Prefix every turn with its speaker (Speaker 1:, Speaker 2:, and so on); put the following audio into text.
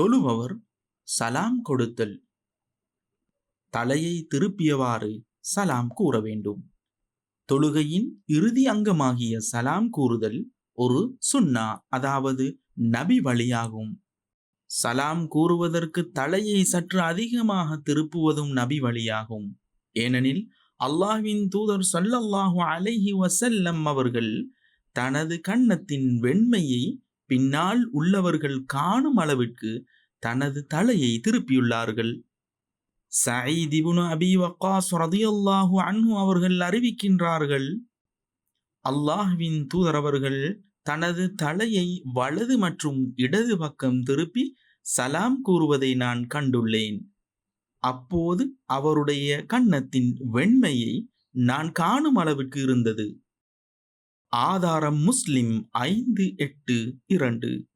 Speaker 1: தொழுபவர் சலாம் கொடுத்தல். தலையை திருப்பியவாறு சலாம் கூற வேண்டும் தொழுகையின் இறுதி அங்கமாகிய சலாம் கூறுதல் ஒரு சுன்னா அதாவது நபி வழியாகும். சலாம் கூறுவதற்கு தலையை சற்று அதிகமாக திருப்புவதும் நபி வழியாகும். ஏனெனில் அல்லாஹ்வின் தூதர் சொல்லல்லாஹு அலைஹி வசல்லம் அவர்கள் தனது கன்னத்தின் வெண்மையை பின்னால் உள்ளவர்கள் காணும் அளவிற்கு தனது தலையை திருப்பியுள்ளார்கள். சயீத் இப்னு அபி வக்காஸ் ரதியல்லாஹு அன்ஹு அவர்கள் அறிவிக்கின்றார்கள் அல்லாஹ்வின் தூதர் அவர்கள் தனது தலையை வலது மற்றும் இடது பக்கம் திருப்பி சலாம் கூறுவதை நான் கண்டுள்ளேன். அப்போது அவருடைய கன்னத்தின் வெண்மையை நான் காணும் அளவுக்கு இருந்தது. ஆதாரம் முஸ்லிம் ஐந்து எட்டு இரண்டு.